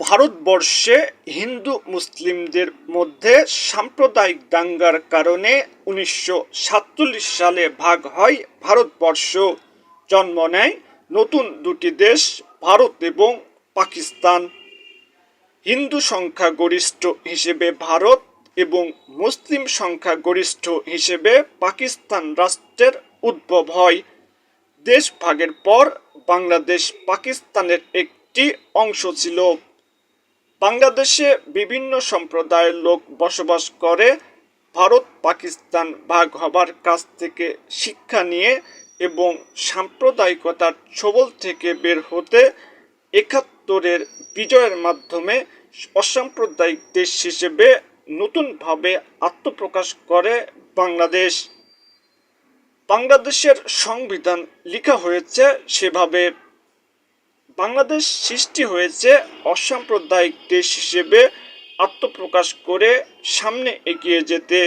ভারতবর্ষে হিন্দু মুসলিমদের মধ্যে সাম্প্রদায়িক দাঙ্গার কারণে উনিশশো সাতচল্লিশ সালে ভাগ হয় ভারতবর্ষ। জন্ম নেয় নতুন দুটি দেশ, ভারত এবং পাকিস্তান। হিন্দু সংখ্যাগরিষ্ঠ হিসেবে ভারত এবং মুসলিম সংখ্যাগরিষ্ঠ হিসেবে পাকিস্তান রাষ্ট্রের উদ্ভব হয়। দেশ ভাগের পর বাংলাদেশ পাকিস্তানের একটি অংশ ছিল। বাংলাদেশে বিভিন্ন সম্প্রদায়ের লোক বসবাস করে, ভারত পাকিস্তান ভাগ হবার কাছ থেকে শিক্ষা নিয়ে এবং সাম্প্রদায়িকতার ছবল থেকে বের হতে একাত্তরের বিজয়ের মাধ্যমে অসাম্প্রদায়িক দেশ হিসেবে নতুনভাবে আত্মপ্রকাশ করে বাংলাদেশ। বাংলাদেশের সংবিধান লেখা হয়েছে সেভাবে বাংলাদেশ সৃষ্টি হয়েছে অসাম্প্রদায়িক দেশ হিসেবে আত্মপ্রকাশ করে সামনে এগিয়ে যেতে।